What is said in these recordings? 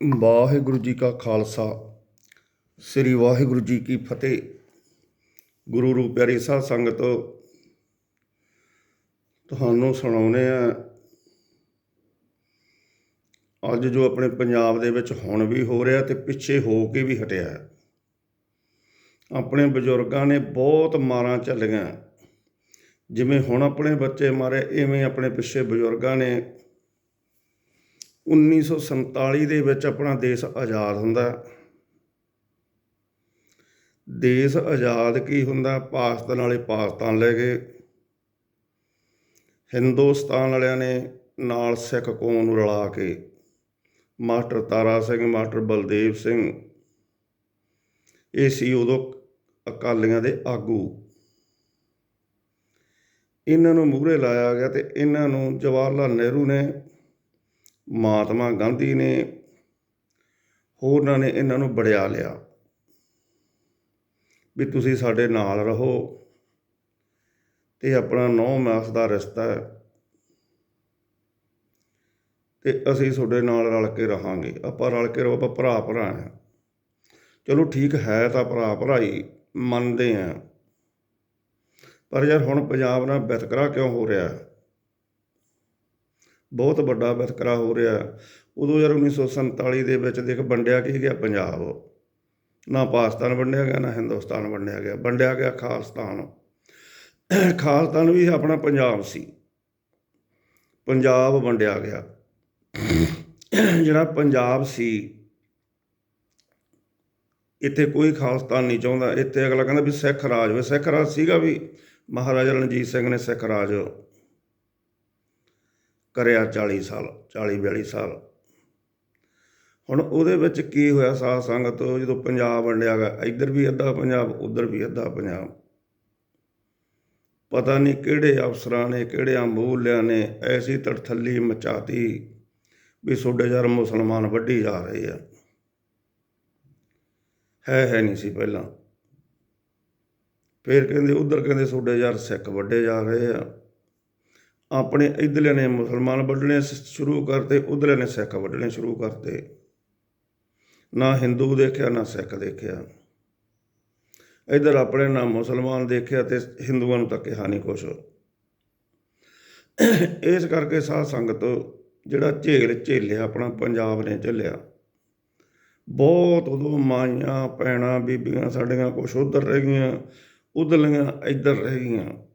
ਵਾਹਿਗੁਰੂ ਜੀ ਕਾ ਖਾਲਸਾ। ਸ੍ਰੀ ਵਾਹਿਗੁਰੂ ਜੀ ਕੀ ਫਤਿਹ। ਗੁਰੂ ਰੂਪ ਪਿਆਰੀ ਸਾਧ ਸੰਗਤ, ਤੁਹਾਨੂੰ ਸੁਣਾਉਨੇ ਆ ਅੱਜ ਜੋ ਆਪਣੇ ਪੰਜਾਬ ਦੇ ਵਿੱਚ ਹੁਣ ਵੀ ਹੋ ਰਿਹਾ ਤੇ ਪਿੱਛੇ ਹੋ ਕੇ ਵੀ ਹਟਿਆ ਆਪਣੇ ਬਜ਼ੁਰਗਾਂ ਨੇ ਬਹੁਤ ਮਾਰਾਂ ਝੱਲੀਆਂ। ਜਿਵੇਂ ਹੁਣ ਆਪਣੇ ਬੱਚੇ ਮਾਰੇ ਇਵੇਂ ਆਪਣੇ ਪਿੱਛੇ ਬਜ਼ੁਰਗਾਂ ਨੇ 1947 ਦੇ ਵਿੱਚ ਆਪਣਾ ਦੇਸ਼ ਆਜ਼ਾਦ ਹੁੰਦਾ ਦੇਸ਼ ਆਜ਼ਾਦ ਕੀ ਹੁੰਦਾ? ਪਾਕਿਸਤਾਨ ਵਾਲੇ ਪਾਕਿਸਤਾਨ ਲੈ ਗਏ। ਹਿੰਦੁਸਤਾਨ ਵਾਲਿਆਂ ਨੇ ਨਾਲ ਸਿੱਖ ਕੌਮ ਨੂੰ ਰਲਾ ਕੇ ਮਾਸਟਰ ਤਾਰਾ ਸਿੰਘ, ਮਾਸਟਰ ਬਲਦੇਵ ਸਿੰਘ, ਇਹ ਸੀ ਉਦੋਂ ਅਕਾਲੀਆਂ ਦੇ ਆਗੂ। ਇਹਨਾਂ ਨੂੰ ਮੂਹਰੇ ਲਾਇਆ ਗਿਆ ਤੇ ਇਹਨਾਂ ਨੂੰ ਜਵਾਹਰ ਲਾਲ ਨਹਿਰੂ ਨੇ ਮਹਾਤਮਾ ਗਾਂਧੀ ਨੇ ਹੋਰਨਾਂ ਨੇ ਇਹਨਾਂ ਨੂੰ ਬੜਿਆ ਲਿਆ ਵੀ ਤੁਸੀਂ ਸਾਡੇ ਨਾਲ ਰਹੋ ਤੇ ਆਪਣਾ ਨੌ ਮਾਸ ਦਾ ਰਿਸ਼ਤਾ ਹੈ ਤੇ ਅਸੀਂ ਤੁਹਾਡੇ ਨਾਲ ਰਲ ਕੇ ਰਹਾਂਗੇ। ਆਪਾਂ ਰਲ ਕੇ ਰਹੋ, ਆਪਾਂ ਭਰਾ ਭਰਾ ਹਾਂ। ਚਲੋ ਠੀਕ ਹੈ ਤਾਂ ਭਰਾ ਭਰਾਈ, ਮੰਨਦੇ ਆ ਪਰ ਯਾਰ ਹੁਣ ਪੰਜਾਬ ਨਾਲ ਵਿਤਕਰਾ ਕਿਉਂ ਹੋ ਰਿਹਾ? ਹੈ ਬਹੁਤ ਵੱਡਾ ਵਿਤਕਰਾ ਹੋ ਰਿਹਾ ਉਦੋਂ ਯਾਰ 1947 ਦੇ ਵਿੱਚ ਦੇਖ ਵੰਡਿਆ ਕੀ ਗਿਆ? ਪੰਜਾਬ। ਨਾ ਪਾਕਿਸਤਾਨ ਵੰਡਿਆ ਗਿਆ, ਨਾ ਹਿੰਦੁਸਤਾਨ ਵੰਡਿਆ ਗਿਆ। ਵੰਡਿਆ ਗਿਆ ਖਾਲਸਤਾਨ। ਖਾਲਸਤਾਨ ਵੀ ਆਪਣਾ ਪੰਜਾਬ ਸੀ। ਪੰਜਾਬ ਵੰਡਿਆ ਗਿਆ। ਜਿਹੜਾ ਪੰਜਾਬ ਸੀ, ਇੱਥੇ ਕੋਈ ਖਾਲਸਤਾਨ ਨਹੀਂ ਚਾਹੁੰਦਾ। ਇੱਥੇ ਅਗਲਾ ਕਹਿੰਦਾ ਵੀ ਸਿੱਖ ਰਾਜ। ਹੋਵੇ ਸਿੱਖ ਰਾਜ ਸੀਗਾ ਵੀ। ਮਹਾਰਾਜਾ ਰਣਜੀਤ ਸਿੰਘ ਨੇ ਸਿੱਖ ਰਾਜ ਕਰਿਆ 40 ਸਾਲ 40 42 ਸਾਲ। ਹੁਣ ਉਹਦੇ ਵਿੱਚ ਕੀ ਹੋਇਆ ਸਾਧ ਸੰਗਤ, ਜਦੋਂ ਪੰਜਾਬ ਵੰਡਿਆ ਗਿਆ, ਇੱਧਰ ਵੀ ਅੱਧਾ ਪੰਜਾਬ, ਉੱਧਰ ਵੀ ਅੱਧਾ ਪੰਜਾਬ। ਪਤਾ ਨਹੀਂ ਕਿਹੜੇ ਅਫਸਰਾਂ ਨੇ, ਕਿਹੜੇ ਅੰਬੂਲਿਆਂ ਨੇ ਐਸੀ ਤੜਥੱਲੀ ਮਚਾਤੀ ਵੀ ਤੁਹਾਡੇ ਯਾਰ ਮੁਸਲਮਾਨ ਵੱਢੀ ਜਾ ਰਹੇ ਆ। ਹੈ ਹੈ ਨਹੀਂ ਸੀ ਪਹਿਲਾਂ। ਫਿਰ ਕਹਿੰਦੇ, ਉਧਰ ਕਹਿੰਦੇ ਤੁਹਾਡੇ ਯਾਰ ਸਿੱਖ ਵੱਡੇ ਜਾ ਰਹੇ ਆ। ਆਪਣੇ ਇਧਰਲੇ ਨੇ ਮੁਸਲਮਾਨ ਵੱਢਣੇ ਸ- ਸ਼ੁਰੂ ਕਰਤੇ, ਉਧਰਲੇ ਨੇ ਸਿੱਖ ਵੱਢਣੇ ਸ਼ੁਰੂ ਕਰਤੇ। ਨਾ ਹਿੰਦੂ ਦੇਖਿਆ, ਨਾ ਸਿੱਖ ਦੇਖਿਆ। ਇਧਰ ਆਪਣੇ ਨਾ ਮੁਸਲਮਾਨ ਦੇਖਿਆ ਤੇ ਹਿੰਦੂਆਂ ਨੂੰ ਤਾਂ ਕਿਹਾ ਨਹੀਂ ਕੁਛ। ਇਸ ਕਰਕੇ ਸਾਧ ਸੰਗਤ ਜਿਹੜਾ ਝੇਲ ਝੇਲਿਆ, ਆਪਣਾ ਪੰਜਾਬ ਨੇ ਝੱਲਿਆ। ਬਹੁਤ ਉਦੋਂ ਮਾਈਆਂ ਪੈਣਾ ਬੀਬੀਆਂ ਸਾਡੀਆਂ ਕੁਛ ਉਧਰ ਰਹਿ ਗਈਆਂ, ਉਧਰਲੀਆਂ ਇੱਧਰ ਰਹਿ ਗਈਆਂ।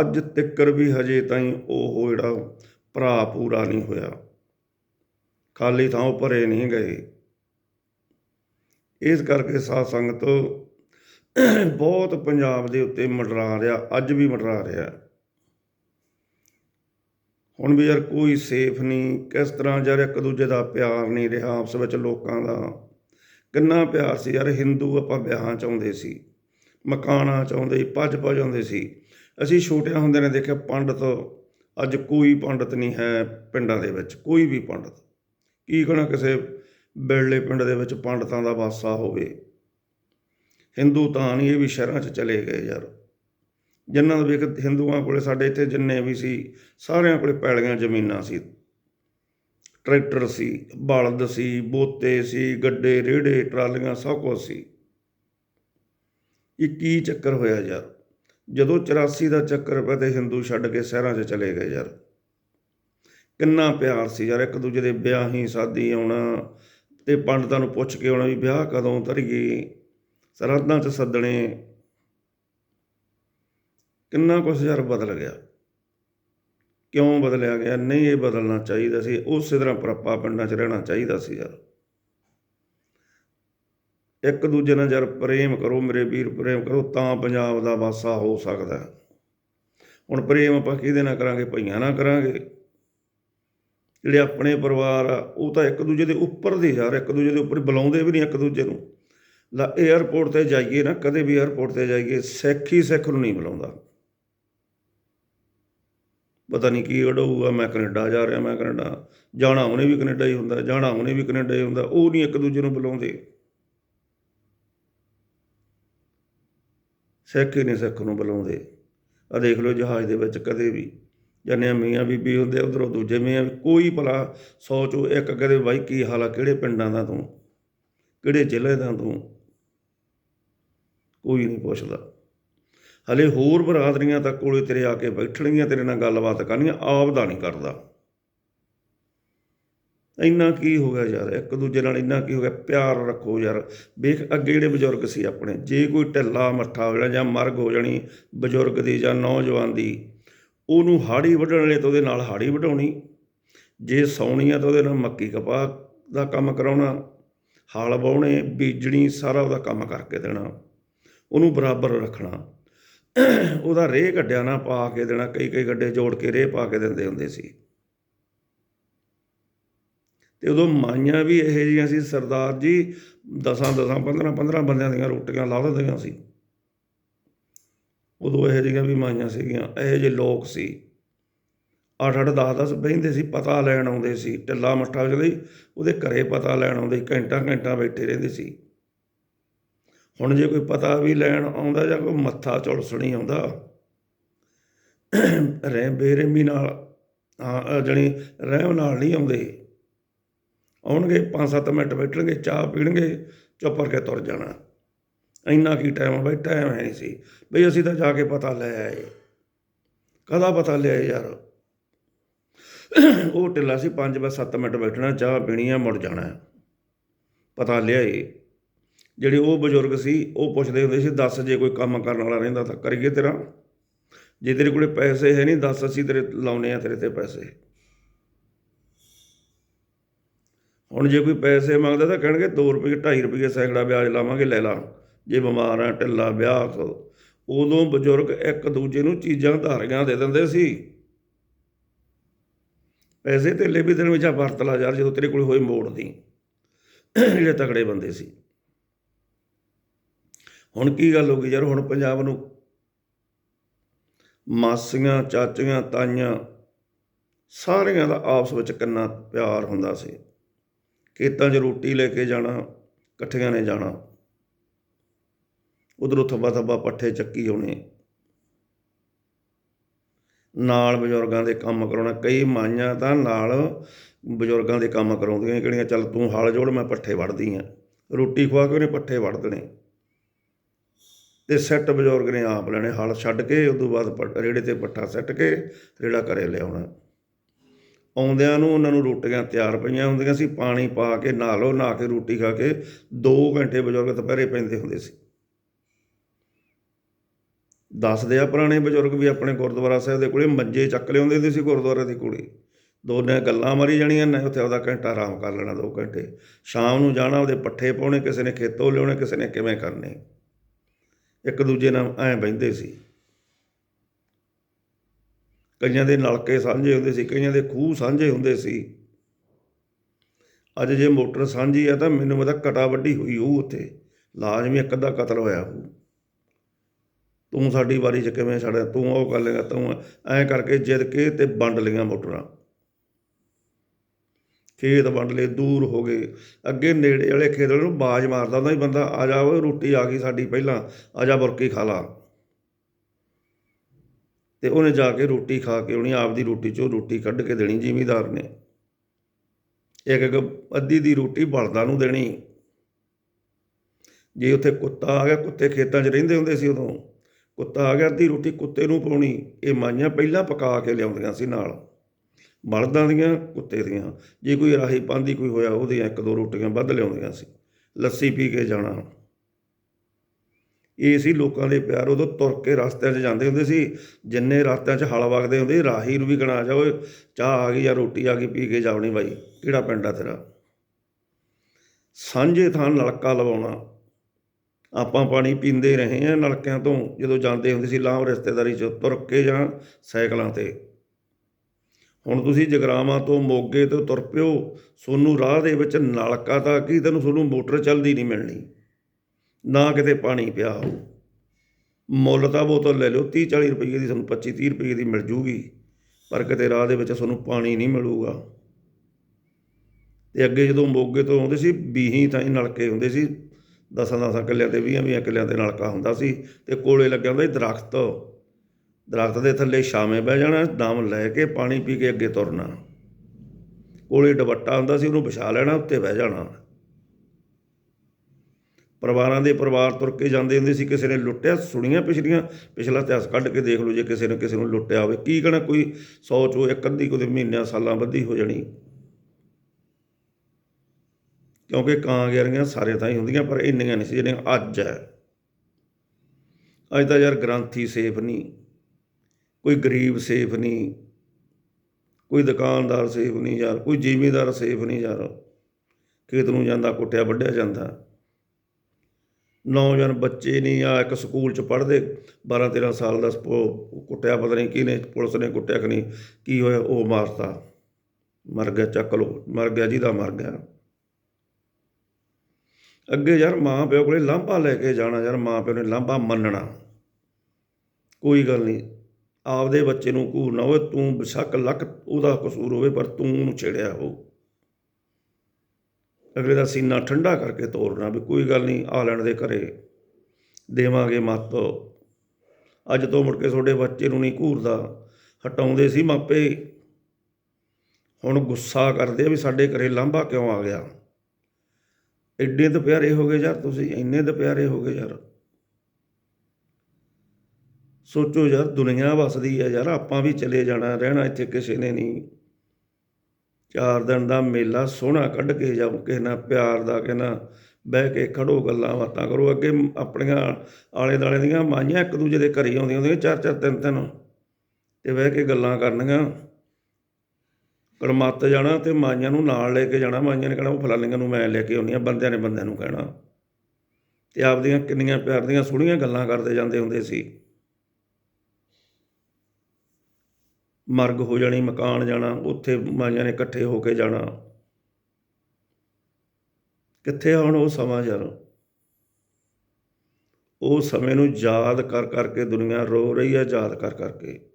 ਅੱਜ ਤਿੱਕਰ ਵੀ ਹਜੇ ਤਾਈਂ ਉਹ ਜਿਹੜਾ ਭਰਾ ਪੂਰਾ ਨਹੀਂ ਹੋਇਆ। ਖਾਲੀ ਥਾਂ ਉਹ ਭਰੇ ਨਹੀਂ ਗਏ। ਇਸ ਕਰਕੇ ਸਾਧ ਸੰਗਤ ਬਹੁਤ ਪੰਜਾਬ ਦੇ ਉੱਤੇ ਮਡਰਾ ਰਿਹਾ, ਅੱਜ ਵੀ ਮਡਰਾ ਰਿਹਾ। ਹੁਣ ਵੀ ਯਾਰ ਕੋਈ ਸੇਫ ਨਹੀਂ, ਕਿਸ ਤਰ੍ਹਾਂ ਯਾਰ ਇੱਕ ਦੂਜੇ ਦਾ ਪਿਆਰ ਨਹੀਂ ਰਿਹਾ ਆਪਸ ਵਿੱਚ ਲੋਕਾਂ ਦਾ। ਕਿੰਨਾ ਪਿਆਰ ਸੀ ਯਾਰ, ਹਿੰਦੂ ਆਪਾਂ ਵਿਆਹਾਂ ਚਾਹੁੰਦੇ ਸੀ, ਮਕਾਨਾਂ ਚਾਹੁੰਦੇ ਭੱਜ ਭੱਜ ਆਉਂਦੇ ਸੀ। ਅਸੀਂ ਛੋਟਿਆਂ ਹੁੰਦੇ ਨੇ ਦੇਖਿਆ ਪੰਡਤ, ਅੱਜ ਕੋਈ ਪੰਡਤ ਨਹੀਂ ਹੈ ਪਿੰਡਾਂ ਦੇ ਵਿੱਚ, ਕੋਈ ਵੀ ਪੰਡਤ। ਕੀ ਕਹਣਾ ਕਿਸੇ ਬਿਰਲੇ ਪਿੰਡ ਦੇ ਵਿੱਚ ਪੰਡਤਾਂ ਦਾ ਵਾਸਾ ਹੋਵੇ। ਹਿੰਦੂ ਤਾਂ ਨਹੀਂ, ਇਹ ਵੀ ਸ਼ਹਿਰਾਂ 'ਚ ਚਲੇ ਗਏ ਯਾਰ। ਜਿਨ੍ਹਾਂ ਦੇ ਵੇਖ ਹਿੰਦੂਆਂ ਕੋਲੇ ਸਾਡੇ ਇੱਥੇ ਜਿੰਨੇ ਵੀ ਸੀ, ਸਾਰਿਆਂ ਕੋਲੇ ਪੈਲੀਆਂ ਜ਼ਮੀਨਾਂ ਸੀ। ਟਰੈਕਟਰ ਸੀ, ਬਲਦ ਸੀ, ਬੋਤੇ ਸੀ, ਗੱਡੇ, ਰੇੜੇ, ਟਰਾਲੀਆਂ, ਸਭ ਕੁਝ ਸੀ। ਇਹ ਕੀ ਚੱਕਰ ਹੋਇਆ ਯਾਰ? ਜਦੋਂ 84 ਦਾ ਚੱਕਰ ਪਿਆ ਤੇ ਹਿੰਦੂ ਛੱਡ ਕੇ ਸ਼ਹਿਰਾਂ 'ਚ ਚਲੇ ਗਏ ਯਾਰ। ਕਿੰਨਾ ਪਿਆਰ ਸੀ ਯਾਰ, ਇੱਕ ਦੂਜੇ ਦੇ ਵਿਆਹੀ ਸਾਦੀ ਆਉਣਾ ਤੇ ਪੰਡਤਾਂ ਨੂੰ ਪੁੱਛ ਕੇ ਆਉਣਾ ਵੀ ਵਿਆਹ ਕਦੋਂ ਧਰੀਏ, ਸਰਹੱਦਾਂ 'ਚ ਸੱਦਣੇ। ਕਿੰਨਾ ਕੁਛ ਯਾਰ ਬਦਲ ਗਿਆ। ਕਿਉਂ ਬਦਲਿਆ ਗਿਆ? ਨਹੀਂ ਇਹ ਬਦਲਣਾ ਚਾਹੀਦਾ ਸੀ। ਉਸੇ ਤਰ੍ਹਾਂ ਪਰਪਾ ਪਿੰਡਾਂ 'ਚ ਰਹਿਣਾ ਚਾਹੀਦਾ ਸੀ ਯਾਰ। ਇੱਕ ਦੂਜੇ ਨਾਲ ਯਾਰ ਪ੍ਰੇਮ ਕਰੋ, ਮੇਰੇ ਵੀਰ ਪ੍ਰੇਮ ਕਰੋ, ਤਾਂ ਪੰਜਾਬ ਦਾ ਵਾਸਾ ਹੋ ਸਕਦਾ ਹੁਣ ਪ੍ਰੇਮ ਆਪਾਂ ਕਿਹਦੇ ਨਾਲ ਕਰਾਂਗੇ? ਭਈਆਂ ਨਾਲ ਕਰਾਂਗੇ। ਜਿਹੜੇ ਆਪਣੇ ਪਰਿਵਾਰ ਆ, ਉਹ ਤਾਂ ਇੱਕ ਦੂਜੇ ਦੇ ਉੱਪਰ ਦੇ ਯਾਰ, ਇੱਕ ਦੂਜੇ ਦੇ ਉੱਪਰ ਬੁਲਾਉਂਦੇ ਵੀ ਨਹੀਂ ਇੱਕ ਦੂਜੇ ਨੂੰ। ਲਾ 에ਅਰਪੋਰਟ ਤੇ ਜਾਈਏ ਨਾ, ਕਦੇ ਵੀ 에ਅਰਪੋਰਟ ਤੇ ਜਾਈਏ, ਸਿੱਖ ਹੀ ਸਿੱਖ ਨੂੰ ਨਹੀਂ ਬੁਲਾਉਂਦਾ। ਪਤਾ ਨਹੀਂ ਕੀ ਅੜਾਊਗਾ, ਮੈਂ ਕੈਨੇਡਾ ਜਾ ਰਿਹਾ, ਮੈਂ ਕੈਨੇਡਾ। ਜਾਣਾ ਉਹਨੇ ਵੀ ਕੈਨੇਡਾ ਹੀ ਹੁੰਦਾ, ਜਾਣਾ ਉਹਨੇ ਵੀ ਕੈਨੇਡਾ ਹੀ ਹੁੰਦਾ, ਉਹ ਨਹੀਂ ਇੱਕ ਦੂਜੇ ਨੂੰ ਬੁਲਾਉਂਦੇ। ਸਿੱਖ ਹੀ ਨਹੀਂ ਸਿੱਖ ਨੂੰ ਬੁਲਾਉਂਦੇ। ਆ ਦੇਖ ਲਓ ਜਹਾਜ਼ ਦੇ ਵਿੱਚ ਕਦੇ ਵੀ ਜੰਨੇ ਮੀਆਂ ਬੀਬੀ ਹੁੰਦੇ ਉਧਰੋਂ ਦੂਜੇ ਮੀਆਂ ਵੀ ਕੋਈ ਭਲਾ ਸੌ ਚੋਂ ਇੱਕ ਕਦੇ ਬਾਈ ਕੀ ਹਾਲ ਕਿਹੜੇ ਪਿੰਡਾਂ ਦਾ ਤੂੰ? ਕਿਹੜੇ ਜ਼ਿਲ੍ਹੇ ਦਾ ਤੂੰ? ਕੋਈ ਨਹੀਂ ਪੁੱਛਦਾ। ਹਲੇ ਹੋਰ ਬਰਾਦਰੀਆਂ ਤੱਕ ਕੋਲੇ ਤੇਰੇ ਆ ਕੇ ਬੈਠਣਗੀਆਂ, ਤੇਰੇ ਨਾਲ ਗੱਲਬਾਤ ਕਰਨੀਆਂ, ਆਪ ਦਾ ਨਹੀਂ ਕਰਦਾ। ਇੰਨਾ ਕੀ ਹੋ ਗਿਆ ਯਾਰ, ਇੱਕ ਦੂਜੇ ਨਾਲ ਇੰਨਾ ਕੀ ਹੋ ਗਿਆ, ਪਿਆਰ ਰੱਖੋ ਯਾਰ। ਵੇਖ ਅੱਗੇ ਜਿਹੜੇ ਬਜ਼ੁਰਗ ਸੀ ਆਪਣੇ, ਜੇ ਕੋਈ ਢਿੱਲਾ ਮੱਠਾ ਹੋ ਜਾਣਾ ਜਾਂ ਮਰਗ ਹੋ ਜਾਣੀ ਬਜ਼ੁਰਗ ਦੀ ਜਾਂ ਨੌਜਵਾਨ ਦੀ, ਉਹਨੂੰ ਹਾੜੀ ਵੱਢਣ ਵਾਲੇ ਤਾਂ ਉਹਦੇ ਨਾਲ ਹਾੜੀ ਵਢਾਉਣੀ। ਜੇ ਸੌਣੀ ਆ ਤਾਂ ਉਹਦੇ ਨਾਲ ਮੱਕੀ ਕਪਾਹ ਦਾ ਕੰਮ ਕਰਾਉਣਾ, ਹਾਲ ਵਾਹੁਣੇ, ਬੀਜਣੀ, ਸਾਰਾ ਉਹਦਾ ਕੰਮ ਕਰਕੇ ਦੇਣਾ। ਉਹਨੂੰ ਬਰਾਬਰ ਰੱਖਣਾ। ਉਹਦਾ ਰੇਹ ਗੱਡਿਆ ਨਾ ਪਾ ਕੇ ਦੇਣਾ ਕਈ ਕਈ ਗੱਡੇ ਜੋੜ ਕੇ ਰੇਹ ਪਾ ਕੇ ਦਿੰਦੇ ਹੁੰਦੇ ਸੀ। ਤੇ ਉਦੋਂ ਮਾਈਆਂ ਵੀ ਇਹੋ ਜਿਹੀਆਂ ਸੀ, ਸਰਦਾਰ ਜੀ ਦਸਾਂ ਦਸਾਂ 15 15 ਬੰਦਿਆਂ ਦੀਆਂ ਰੋਟੀਆਂ ਲਾ ਦਿੰਦੀਆਂ ਸੀ। ਉਦੋਂ ਇਹੋ ਜਿਹੀਆਂ ਵੀ ਮਾਈਆਂ ਸੀਗੀਆਂ, ਇਹੋ ਜਿਹੇ ਲੋਕ ਸੀ। ਅੱਠ ਅੱਠ ਦਸ ਦਸ ਬਹਿੰਦੇ ਸੀ, ਪਤਾ ਲੈਣ ਆਉਂਦੇ ਸੀ, ਢਿੱਲਾ ਮੱਠਾ ਜਿਹੜੀ ਉਹਦੇ ਘਰੇ ਪਤਾ ਲੈਣ ਆਉਂਦੇ ਘੰਟਾ ਘੰਟਾ ਬੈਠੇ ਰਹਿੰਦੇ ਸੀ। ਹੁਣ ਜੇ ਕੋਈ ਪਤਾ ਵੀ ਲੈਣ ਆਉਂਦਾ ਜਾਂ ਕੋਈ ਮੱਥਾ ਝੁਲਸਣੀ ਆਉਂਦਾ ਰਹਿ ਬੇਰਹਿਮੀ ਨਾਲ, ਹਾਂ ਜਣੀ ਰਹਿਮ ਨਾਲ ਨਹੀਂ ਆਉਂਦੇ। ਆਉਣਗੇ 5-7 ਮਿੰਟ ਬੈਠਣਗੇ, ਚਾਹ ਪੀਣਗੇ, ਚੁੱਪ ਕਰਕੇ ਤੁਰ ਜਾਣਾ। ਇੰਨਾ ਕੀ ਟਾਈਮ ਬਈ ਟਾਈਮ ਹੈ ਨਹੀਂ ਸੀ। ਬਈ ਅਸੀਂ ਤਾਂ ਜਾ ਕੇ ਪਤਾ ਲੈ ਆਏ। ਕਦਾ ਪਤਾ ਲਿਆ ਯਾਰ? ਉਹ ਢਿੱਲਾ ਸੀ 5-7 ਮਿੰਟ ਬੈਠਣਾ, ਚਾਹ ਪੀਣੀ ਆ, ਮੁੜ ਜਾਣਾ। ਪਤਾ ਲਿਆ ਏ ਜਿਹੜੇ ਉਹ ਬਜ਼ੁਰਗ ਸੀ, ਉਹ ਪੁੱਛਦੇ ਹੁੰਦੇ ਸੀ, ਦੱਸ ਜੇ ਕੋਈ ਕੰਮ ਕਰਨ ਵਾਲਾ ਰਹਿੰਦਾ ਤਾਂ ਕਰੀਏ ਤੇਰਾ। ਜੇ ਤੇਰੇ ਕੋਲੇ ਪੈਸੇ ਹੈ ਨਹੀਂ ਦੱਸ ਅਸੀਂ ਤੇਰੇ ਲਾਉਨੇ ਆ ਤੇਰੇ ਤੇ ਪੈਸੇ। ਹੁਣ ਜੇ ਕੋਈ ਪੈਸੇ ਮੰਗਦਾ ਤਾਂ ਕਹਿਣਗੇ 2 ਰੁਪਏ 2.5 ਰੁਪਏ ਸੈਂਕੜਾ ਵਿਆਜ ਲਾਵਾਂਗੇ, ਲੈ ਲਾ। ਜੇ ਬਿਮਾਰ ਆ, ਢਿੱਲਾ ਵਿਆਹ ਉਦੋਂ ਬਜ਼ੁਰਗ ਇੱਕ ਦੂਜੇ ਨੂੰ ਚੀਜ਼ਾਂ ਧਾਰੀਆਂ ਦੇ ਦਿੰਦੇ ਸੀ। ਪੈਸੇ ਧੇਲੇ ਵੀ ਦਿਨ ਵਿੱਚ ਆ ਵਰਤ ਲਾ ਯਾਰ, ਜਦੋਂ ਤੇਰੇ ਕੋਲ ਹੋਏ ਮੋੜ ਦੀ। ਜਿਹੜੇ ਤਕੜੇ ਬੰਦੇ ਸੀ। ਹੁਣ ਕੀ ਗੱਲ ਹੋ ਗਈ ਯਾਰ, ਹੁਣ ਪੰਜਾਬ ਨੂੰ ਮਾਸੀਆਂ, ਚਾਚੀਆਂ, ਤਾਈਆਂ ਸਾਰਿਆਂ ਦਾ ਆਪਸ ਵਿੱਚ ਕਿੰਨਾ ਪਿਆਰ ਹੁੰਦਾ ਸੀ। ਖੇਤਾਂ 'ਚ ਰੋਟੀ ਲੈ ਕੇ ਜਾਣਾ, ਇਕੱਠਿਆਂ ਨੇ ਜਾਣਾ। ਉਧਰੋਂ ਥੱਬਾ ਥੱਬਾ ਪੱਠੇ ਚੱਕੀ ਆਉਣੇ। ਨਾਲ ਬਜ਼ੁਰਗਾਂ ਦੇ ਕੰਮ ਕਰਾਉਣਾ। ਕਈ ਮਾਈਆਂ ਤਾਂ ਨਾਲ ਬਜ਼ੁਰਗਾਂ ਦੇ ਕੰਮ ਕਰਾਉਂਦੀਆਂ ਕਿਹੜੀਆਂ, ਚੱਲ ਤੂੰ ਹਲ ਜੋੜ, ਮੈਂ ਪੱਠੇ ਵੜਦੀ ਆ। ਰੋਟੀ ਖਵਾ ਕੇ ਉਹਨੇ ਪੱਠੇ ਵੜ ਦੇਣੇ। ਤੇ ਸੈੱਟ ਬਜ਼ੁਰਗ ਨੇ ਆਪ ਲੈਣੇ, ਹਲ ਛੱਡ ਕੇ, ਉਸ ਤੋਂ ਬਾਅਦ ਪੱਟ- ਰੇੜੇ ਤੇ ਪੱਠਾ ਸੱਟ ਕੇ ਰੇੜਾ ਘਰੇ ਲਿਆਉਣਾ। ਆਉਂਦਿਆਂ ਨੂੰ ਉਹਨਾਂ ਨੂੰ ਰੋਟੀਆਂ ਤਿਆਰ ਪਈਆਂ ਹੁੰਦੀਆਂ ਸੀ, ਪਾਣੀ ਪਾ ਕੇ ਨਹਾ ਲਓ, ਨਹਾ ਕੇ ਰੋਟੀ ਖਾ ਕੇ 2 ਘੰਟੇ ਬਜ਼ੁਰਗ ਦੁਪਹਿਰੇ ਪੈਂਦੇ ਹੁੰਦੇ ਸੀ। ਦੱਸਦੇ ਆ ਪੁਰਾਣੇ ਬਜ਼ੁਰਗ ਵੀ ਆਪਣੇ ਗੁਰਦੁਆਰਾ ਸਾਹਿਬ ਦੇ ਕੋਲੇ ਮੰਜੇ ਚੱਕ ਲਿਆਉਂਦੇ ਹੁੰਦੇ ਸੀ ਗੁਰਦੁਆਰੇ ਦੀ ਕੁੜੀ ਦੋਨੇ ਗੱਲਾਂ ਮਾਰੀ ਜਾਣੀਆਂ ਨੇ, ਉੱਥੇ ਉਹਦਾ ਘੰਟਾ ਆਰਾਮ ਕਰ ਲੈਣਾ 2 ਘੰਟੇ। ਸ਼ਾਮ ਨੂੰ ਜਾਣਾ, ਉਹਦੇ ਪੱਠੇ ਪਾਉਣੇ, ਕਿਸੇ ਨੇ ਖੇਤੋਂ ਲਿਆਉਣੇ, ਕਿਸੇ ਨੇ ਕਿਵੇਂ ਕਰਨੇ। ਇੱਕ ਦੂਜੇ ਨਾਲ ਐਂ ਬਹਿੰਦੇ ਸੀ। ਕਈਆਂ ਦੇ ਨਲਕੇ ਸਾਂਝੇ ਹੁੰਦੇ ਸੀ, ਕਈਆਂ ਦੇ ਖੂਹ ਸਾਂਝੇ ਹੁੰਦੇ ਸੀ। ਅੱਜ ਜੇ ਮੋਟਰ ਸਾਂਝੀ ਆ ਤਾਂ ਮੈਨੂੰ ਪਤਾ ਕਟਾ ਵੱਡੀ ਹੋਈ ਉਹ ਉੱਥੇ। ਲਾਜ਼ਮੀ ਇੱਕ ਅੱਧਾ ਕਤਲ ਹੋਇਆ ਹੋਊ। ਤੂੰ ਸਾਡੀ ਵਾਰੀ 'ਚ ਕਿਵੇਂ ਛੜਿਆ ਤੂੰ ਉਹ ਕਰ ਲੇਗਾ ਤੂੰ ਐਂ ਕਰਕੇ ਜਿੱਦ ਕੇ ਤੇ ਵੰਡ ਲਈਆਂ ਮੋਟਰਾਂ। ਖੇਤ ਵੰਡ ਲਏ, ਦੂਰ ਹੋ ਗਏ। ਅੱਗੇ ਨੇੜੇ ਵਾਲੇ ਖੇਤ ਵਾਲੇ ਨੂੰ ਬਾਜ ਮਾਰਦਾ ਹੁੰਦਾ ਸੀ ਬੰਦਾ, ਆ ਜਾ ਓਏ, ਰੋਟੀ ਆ ਗਈ ਸਾਡੀ ਪਹਿਲਾਂ, ਆ ਜਾ ਬੁਰਕੀ ਖਾ ਲਾ। ਤੇ ਉਹਨੇ ਜਾ ਕੇ ਰੋਟੀ ਖਾ ਕੇ ਉਹਨੇ ਆਪਦੀ ਰੋਟੀ ਚੋਂ ਰੋਟੀ ਕੱਢ ਕੇ ਦੇਣੀ ਜ਼ਿਮੀਦਾਰ ਨੇ। ਇੱਕ ਇੱਕ ਅੱਧੀ ਦੀ ਰੋਟੀ ਬਲਦਾਂ ਨੂੰ ਦੇਣੀ। ਜੇ ਉੱਥੇ ਕੁੱਤਾ ਆ ਗਿਆ, ਕੁੱਤੇ ਖੇਤਾਂ 'ਚ ਰਹਿੰਦੇ ਹੁੰਦੇ ਸੀ ਉਦੋਂ। ਕੁੱਤਾ ਆ ਗਿਆ, ਅੱਧੀ ਰੋਟੀ ਕੁੱਤੇ ਨੂੰ ਪਾਉਣੀ। ਇਹ ਮਾਈਆਂ ਪਹਿਲਾਂ ਪਕਾ ਕੇ ਲਿਆਉਂਦੀਆਂ ਸੀ ਨਾਲ। ਬਲਦਾਂ ਦੀਆਂ, ਕੁੱਤੇ ਦੀਆਂ। ਜੇ ਕੋਈ ਰਾਹੀ ਪਾਂਦੀ ਕੋਈ ਹੋਇਆ, ਉਹਦੀਆਂ ਇੱਕ ਦੋ ਰੋਟੀਆਂ ਵੱਧ ਲਿਆਉਂਦੀਆਂ ਸੀ। ਲੱਸੀ ਪੀ ਕੇ ਜਾਣਾ। ਇਹ ਸੀ ਲੋਕਾਂ ਦੇ ਪਿਆਰ, ਉਦੋਂ ਤੁਰ ਕੇ ਰਸਤਿਆਂ 'ਚ ਜਾਂਦੇ ਹੁੰਦੇ ਸੀ, ਜਿੰਨੇ ਰਸਤਿਆਂ 'ਚ ਹਲ ਵਗਦੇ ਹੁੰਦੇ ਰਾਹੀ ਨੂੰ ਵੀ ਗਣਾ ਜਾਓ ਚਾਹ ਆ ਗਈ ਜਾਂ ਰੋਟੀ ਆ ਗਈ, ਪੀ ਕੇ ਜਾਵਣੀ ਬਾਈ, ਕਿਹੜਾ ਪਿੰਡ ਆ ਤੇਰਾ? ਸਾਂਝੇ ਥਾਂ ਨਲਕਾ ਲਵਾਉਣਾ। ਆਪਾਂ ਪਾਣੀ ਪੀਂਦੇ ਰਹੇ ਆ ਨਲਕਿਆਂ ਤੋਂ, ਜਦੋਂ ਜਾਂਦੇ ਹੁੰਦੇ ਸੀ ਲਾਭ ਰਿਸ਼ਤੇਦਾਰੀ 'ਚ, ਤੁਰ ਕੇ ਜਾਂ ਸਾਈਕਲਾਂ ਤੇ। ਹੁਣ ਤੁਸੀਂ ਜਗਰਾਵਾਂ ਤੋਂ ਮੋਗੇ ਤੋਂ ਤੁਰ ਪਿਓ, ਸੋਨੂੰ ਰਾਹ ਦੇ ਵਿੱਚ ਨਲਕਾ ਤਾਂ ਕੀ ਤੈਨੂੰ ਤੁਹਾਨੂੰ ਮੋਟਰ ਚੱਲਦੀ ਨਹੀਂ ਮਿਲਣੀ। ਨਾ ਕਿਤੇ ਪਾਣੀ ਪਿਆ ਹੋ ਮੁੱਲ ਤਾਂ ਬੋਤਲ ਲੈ ਲਿਓ 30 40 ਰੁਪਏ ਦੀ ਤੁਹਾਨੂੰ 25 30 ਰੁਪਏ ਦੀ ਮਿਲ ਜੂਗੀ, ਪਰ ਕਿਤੇ ਰਾਹ ਦੇ ਵਿੱਚ ਤੁਹਾਨੂੰ ਪਾਣੀ ਨਹੀਂ ਮਿਲੂਗਾ। ਤੇ ਅੱਗੇ ਜਦੋਂ ਮੋਗੇ ਤੋਂ ਆਉਂਦੇ ਸੀ ਬੀਹੀ ਤਾਂ ਨਲਕੇ ਹੁੰਦੇ ਸੀ, ਦਸਾਂ ਦਸਾਂ ਕਿੱਲਿਆਂ ਤੇ, ਵੀਹਾਂ ਵੀਹਾਂ ਕਿੱਲਿਆਂ ਤੇ ਨਲਕਾ ਹੁੰਦਾ ਸੀ, ਤੇ ਕੋਲੇ ਲੱਗਿਆ ਹੁੰਦਾ ਸੀ ਦਰਖਤ। ਦਰਖਤ ਦੇ ਥੱਲੇ ਛਾਵੇਂ ਬਹਿ ਜਾਣਾ ਦਮ ਲੈ ਕੇ ਪਾਣੀ ਪੀ ਕੇ ਅੱਗੇ ਤੁਰਨਾ। ਕੋਲੇ ਦੁਪੱਟਾ ਹੁੰਦਾ ਸੀ, ਉਹਨੂੰ ਵਿਛਾ ਲੈਣਾ, ਉੱਤੇ ਬਹਿ ਜਾਣਾ। ਪਰਿਵਾਰਾਂ ਦੇ ਪਰਿਵਾਰ ਤੁਰ ਕੇ ਜਾਂਦੇ ਹੁੰਦੇ ਸੀ, ਕਿਸੇ ਨੇ ਲੁੱਟਿਆ, ਸੁਣੀਆਂ ਪਿਛਲੀਆਂ, ਪਿਛਲਾ ਇਤਿਹਾਸ ਕੱਢ ਕੇ ਦੇਖ ਲਓ ਜੇ ਕਿਸੇ ਨੇ ਕਿਸੇ ਨੂੰ ਲੁੱਟਿਆ ਹੋਵੇ। ਕੀ ਕਹਣਾ, ਕੋਈ 100 ਚੋਂ ਇੱਕ ਅੱਧੀ ਕੋਈ ਮਹੀਨਿਆਂ, ਸਾਲਾਂ ਬੱਧੀ ਹੋ ਜਾਣੀ। ਕਿਉਂਕਿ ਕਾਂਗੇਰੀਆਂ ਸਾਰੇ ਤਾਂ ਹੀ ਹੁੰਦੀਆਂ, ਪਰ ਇੰਨੀਆਂ ਨਹੀਂ ਸੀ ਜਿਹੜੀਆਂ ਅੱਜ ਹੈ। ਅੱਜ ਤਾਂ ਯਾਰ ਗ੍ਰੰਥੀ ਸੇਫ ਨਹੀਂ, ਕੋਈ ਗਰੀਬ ਸੇਫ ਨਹੀਂ, ਕੋਈ ਦੁਕਾਨਦਾਰ ਸੇਫ ਨਹੀਂ ਯਾਰ, ਕੋਈ ਜ਼ਿਮੀਂਦਾਰ ਸੇਫ ਨਹੀਂ ਯਾਰ। ਖੇਤ ਨੂੰ ਜਾਂਦਾ ਕੁੱਟਿਆ ਵੱਢਿਆ ਜਾਂਦਾ। ਨੌਜਵਾਨ ਬੱਚੇ ਨਹੀਂ ਆ ਇੱਕ ਸਕੂਲ ਚ ਪੜ੍ਹਦੇ 12 13 ਸਾਲ ਦਾ ਸਪੋ- ਕੁੱਟਿਆ ਪਤਾ ਨਹੀਂ ਕਿਹਨੇ, ਪੁਲਿਸ ਨੇ ਕੁੱਟਿਆ ਕਿ ਨਹੀਂ, ਕੀ ਹੋਇਆ, ਉਹ ਮਾਰਤਾ। ਮਰ ਗਿਆ, ਚੱਕ ਲੋ ਮਰ ਗਿਆ, ਜਿਹਦਾ ਮਰ ਗਿਆ। ਅੱਗੇ ਯਾਰ ਮਾਂ ਪਿਓ ਕੋਲੇ ਲਾਂਭਾ ਲੈ ਕੇ ਜਾਣਾ, ਯਾਰ ਮਾਂ ਪਿਓ ਨੇ ਲਾਂਭਾ ਮੰਨਣਾ। ਕੋਈ ਗੱਲ ਨਹੀਂ, ਆਪਦੇ ਬੱਚੇ ਨੂੰ ਘੂਰ ਨਾ ਹੋਵੇ, ਤੂੰ ਬਸ਼ੱਕ ਲੱਕ ਉਹਦਾ ਕਸੂਰ ਹੋਵੇ, ਪਰ ਤੂੰ ਉਹਨੂੰ ਛੇੜਿਆ ਹੋ ਅਗਲੇ ਦਾ ਸੀਨਾ ਠੰਡਾ ਕਰਕੇ ਤੋਰਨਾ ਵੀ ਕੋਈ ਗੱਲ ਨਹੀਂ ਆ ਲੈਣ ਦੇ ਘਰੇ ਦੇਵਾਂਗੇ ਮੱਤ। ਅੱਜ ਤੋਂ ਮੁੜ ਕੇ ਤੁਹਾਡੇ ਬੱਚੇ ਨੂੰ ਨਹੀਂ ਘੂਰਦਾ। ਹਟਾਉਂਦੇ ਸੀ ਮਾਪੇ। ਹੁਣ ਗੁੱਸਾ ਕਰਦੇ ਆ ਵੀ ਸਾਡੇ ਘਰੇ ਲਾਂਭਾ ਕਿਉਂ ਆ ਗਿਆ? ਐਡੇ ਦੁਪਿਆਰੇ ਹੋ ਗਏ ਯਾਰ ਤੁਸੀਂ, ਇੰਨੇ ਦੁਪਿਆਰੇ ਹੋ ਗਏ ਯਾਰ। ਸੋਚੋ ਯਾਰ ਦੁਨੀਆ ਵਸਦੀ ਹੈ ਯਾਰ, ਆਪਾਂ ਵੀ ਚਲੇ ਜਾਣਾ, ਰਹਿਣਾ ਇੱਥੇ ਕਿਸੇ ਨੇ ਨਹੀਂ। ਚਾਰ ਦਿਨ ਦਾ ਮੇਲਾ ਸੋਹਣਾ ਕੱਢ ਕੇ ਜਾਓ ਕਿਸੇ ਨਾਲ ਪਿਆਰ ਦਾ ਕਹਿਣਾ ਬਹਿ ਕੇ ਖੜੋ ਗੱਲਾਂ ਬਾਤਾਂ ਕਰੋ, ਅੱਗੇ ਆਪਣੀਆਂ ਆਲੇ ਦਾਲੇ ਦੀਆਂ ਮਾਈਆਂ ਇੱਕ ਦੂਜੇ ਦੇ ਘਰੇ ਆਉਂਦੀਆਂ ਹੁੰਦੀਆਂ ਚਾਰ ਚਾਰ ਤਿੰਨ ਤਿੰਨ ਤੇ ਬਹਿ ਕੇ ਗੱਲਾਂ ਕਰਨੀਆਂ। ਕੜਮੱਤ ਜਾਣਾ ਤੇ ਮਾਈਆਂ ਨੂੰ ਨਾਲ ਲੈ ਕੇ ਜਾਣਾ, ਮਾਈਆਂ ਨੇ ਕਹਿਣਾ ਉਹ ਫਲਾਨੀਆਂ ਨੂੰ ਮੈਂ ਲੈ ਕੇ ਆਉਂਦੀ ਹਾਂ, ਬੰਦਿਆਂ ਨੇ ਬੰਦਿਆਂ ਨੂੰ ਕਹਿਣਾ। ਤੇ ਆਪਦੀਆਂ ਕਿੰਨੀਆਂ ਪਿਆਰ ਦੀਆਂ, ਸੋਹਣੀਆਂ ਗੱਲਾਂ ਕਰਦੇ ਜਾਂਦੇ ਹੁੰਦੇ ਸੀ। ਮਰਗ ਹੋ ਜਾਣੀ, ਮਕਾਨ ਜਾਣਾ, ਉੱਥੇ ਮਾਈਆਂ ਨੇ ਇਕੱਠੇ ਹੋ ਕੇ ਜਾਣਾ। ਕਿੱਥੇ ਆ ਹੁਣ ਉਹ ਸਮਾਂ ਯਾਰ? ਉਹ ਸਮੇਂ ਨੂੰ ਯਾਦ ਕਰ ਕਰਕੇ ਦੁਨੀਆ ਰੋ ਰਹੀ ਹੈ, ਯਾਦ ਕਰ ਕਰਕੇ।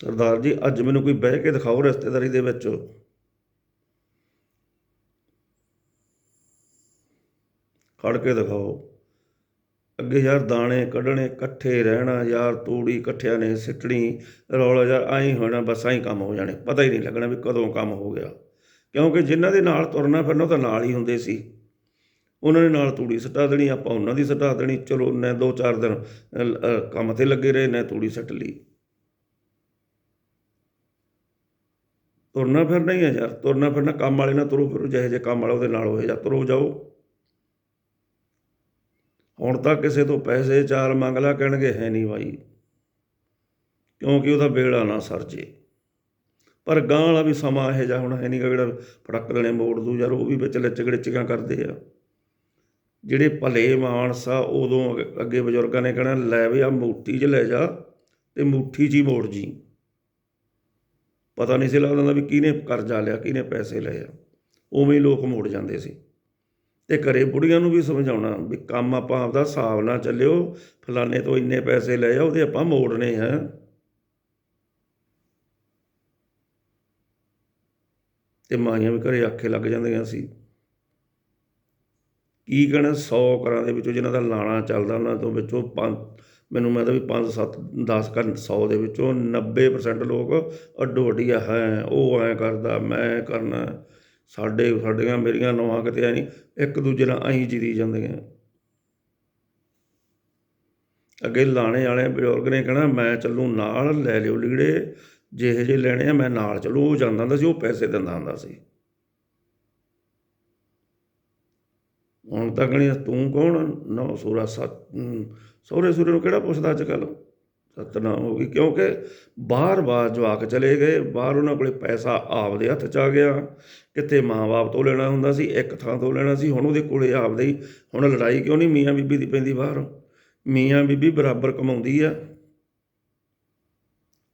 ਸਰਦਾਰ ਜੀ, ਅੱਜ ਮੈਨੂੰ ਕੋਈ ਬਹਿ ਕੇ ਦਿਖਾਓ ਰਿਸ਼ਤੇਦਾਰੀ ਦੇ ਵਿੱਚ। ਖੜ ਕੇ ਦਿਖਾਓ। ਅੱਗੇ ਯਾਰ ਦਾਣੇ ਕੱਢਣੇ, ਇਕੱਠੇ ਰਹਿਣਾ, ਯਾਰ ਤੂੜੀ ਇਕੱਠਿਆਂ ਨੇ ਸਿੱਟਣੀ, ਰੌਲਾ ਯਾਰ ਆਈ ਹੋਣਾ, ਬਸ ਆਈ ਕੰਮ ਹੋ ਜਾਣੇ। ਪਤਾ ਹੀ ਨਹੀਂ ਲੱਗਣਾ ਵੀ ਕਦੋਂ ਕੰਮ ਹੋ ਗਿਆ। ਕਿਉਂਕਿ ਜਿਨ੍ਹਾਂ ਦੇ ਨਾਲ ਤੁਰਨਾ ਫਿਰਨਾ, ਉਹ ਤਾਂ ਨਾਲ ਹੀ ਹੁੰਦੇ ਸੀ। ਉਹਨਾਂ ਨੇ ਨਾਲ ਤੂੜੀ ਸਟਾ ਦੇਣੀ, ਆਪਾਂ ਉਹਨਾਂ ਦੀ ਸਟਾ ਦੇਣੀ। ਚਲੋ ਨੇ ਦੋ ਚਾਰ ਦਿਨ ਕੰਮ ਤੇ ਲੱਗੇ ਰਹੇ ਨੇ ਤੂੜੀ ਸੱਟ ਲਈ। ਤੁਰਨਾ ਫਿਰਨਾ ਹੀ ਹੈ ਯਾਰ। ਤੁਰਨਾ ਫਿਰਨਾ ਕੰਮ ਵਾਲੇ ਨਾਲ ਤੁਰੋ ਫਿਰੋ, ਜਿਹੇ ਜੇ ਕੰਮ ਵਾਲਾ ਉਹਦੇ ਨਾਲ ਹੋਏ ਜਾਂ ਤੁਰੋ ਜਾਓ। ਹੁਣ ਤਾਂ ਕਿਸੇ ਤੋਂ ਪੈਸੇ ਚਾਰ ਮੰਗ ਲਾ ਕਹਿਣਗੇ ਹੈ ਨਹੀਂ ਬਾਈ। ਕਿਉਂਕਿ ਉਹਦਾ ਬੇੜਾ ਨਾ ਸਰ ਜੇ। ਪਰ ਗਾਂ ਵਾਲਾ ਵੀ ਸਮਾਂ ਇਹ ਜਿਹਾ ਹੁਣ ਹੈ ਨਹੀਂ ਗਾ ਜਿਹੜਾ ਫੜਕ ਲੈਣੇ ਮੋੜ ਦੂ, ਯਾਰ ਉਹ ਵੀ ਵਿੱਚ ਲਿਚਕ ਲਿਚਕਾਂ ਕਰਦੇ ਆ। ਜਿਹੜੇ ਭਲੇ ਮਾਨਸ ਆ, ਉਦੋਂ ਅੱਗੇ- ਬਜ਼ੁਰਗਾਂ ਨੇ ਕਹਿਣਾ, ਲੈ ਵੀ ਆ ਮੂਠੀ 'ਚ ਲੈ ਜਾ ਤੇ ਮੂਠੀ 'ਚ ਹੀ ਮੋੜ ਜੀ। ਪਤਾ ਨਹੀਂ ਸੀ ਲੱਗਦਾ ਵੀ ਕਿਹਨੇ ਕਰਜ਼ਾ ਲਿਆ, ਕਿਹਨੇ ਪੈਸੇ ਲਏ ਆ। ਉਵੇਂ ਹੀ ਲੋਕ ਮੋੜ ਜਾਂਦੇ ਸੀ। ਤੇ ਘਰੇ ਬੁੜੀਆਂ ਨੂੰ ਵੀ ਸਮਝਾਉਣਾ ਵੀ ਕੰਮ ਆਪਾਂ ਆਪਦਾ ਹਿਸਾਬ ਨਾਲ ਚੱਲਿਓ, ਫਲਾਣੇ ਤੋਂ ਇੰਨੇ ਪੈਸੇ ਲੈ ਆ ਉਹਦੇ ਆਪਾਂ ਮੋੜਨੇ ਹੈ ਤੇ ਮਾਈਆਂ ਵੀ ਘਰੇ ਆਖੇ ਲੱਗ ਜਾਂਦੀਆਂ ਸੀ। ਕੀ ਕਹਿਣਾ 100 ਘਰਾਂ ਦੇ ਵਿੱਚੋਂ ਜਿਨ੍ਹਾਂ ਦਾ ਲਾਣਾ ਚੱਲਦਾ, ਉਹਨਾਂ ਤੋਂ ਵਿੱਚੋਂ ਪੰਜ, ਮੈਨੂੰ ਮੈਂ ਤਾਂ ਵੀ 5 7 10 ਘਰ 100 ਦੇ ਵਿੱਚੋਂ 90% ਲੋਕ ਅੱਡੋ ਅੱਡੀ ਆ ਹੈ, ਉਹ ਐ ਕਰਦਾ, ਮੈਂ ਕਰਨਾ। ਸਾਡੇ ਸਾਡੀਆਂ ਮੇਰੀਆਂ ਨੌਹਾਂ ਕਿਤੇ ਐ ਨਹੀਂ ਇੱਕ ਦੂਜੇ ਨਾਲ ਐਂ ਜਿਰੀ ਜਾਂਦੀਆਂ। ਅੱਗੇ ਲਾਣੇ ਵਾਲੇ ਬਜ਼ੁਰਗ ਨੇ ਕਹਿਣਾ, ਮੈਂ ਚੱਲੂ ਨਾਲ, ਲੈ ਲਿਓ ਲੀੜੇ, ਜਿਹੇ ਜੇ ਲੈਣੇ ਆ, ਮੈਂ ਨਾਲ ਚੱਲੂ। ਉਹ ਜਾਂਦਾ ਹੁੰਦਾ ਸੀ, ਉਹ ਪੈਸੇ ਦਿੰਦਾ ਹੁੰਦਾ ਸੀ। ਹੁਣ ਤਾਂ ਕਹਣੀ ਤੂੰ ਕੌਣ? ਨੌ ਸੋਰਾ ਸਤ ਸਹੁਰੇ ਸੂਰੇ ਨੂੰ ਕਿਹੜਾ ਪੁੱਛਦਾ ਅੱਜ ਕੱਲ੍ਹ? ਸਤਨਾਮ ਹੋ ਗਈ। ਕਿਉਂਕਿ ਬਾਹਰ-ਬਾਹਰ ਜਵਾਕ ਚਲੇ ਗਏ, ਬਾਹਰ ਉਹਨਾਂ ਕੋਲੇ ਪੈਸਾ ਆਪਦੇ ਹੱਥ 'ਚ ਆ ਗਿਆ। ਕਿਤੇ ਮਾਂ-ਬਾਪ ਤੋਂ ਲੈਣਾ ਹੁੰਦਾ ਸੀ, ਇੱਕ ਥਾਂ ਤੋਂ ਲੈਣਾ ਸੀ, ਹੁਣ ਉਹਦੇ ਕੋਲੇ ਆਪਦੇ ਹੀ। ਹੁਣ ਲੜਾਈ ਕਿਉਂ ਨਹੀਂ ਮੀਆਂ ਬੀਬੀ ਦੀ ਪੈਂਦੀ ਬਾਹਰ? ਮੀਆਂ ਬੀਬੀ ਬਰਾਬਰ ਕਮਾਉਂਦੀ ਆ।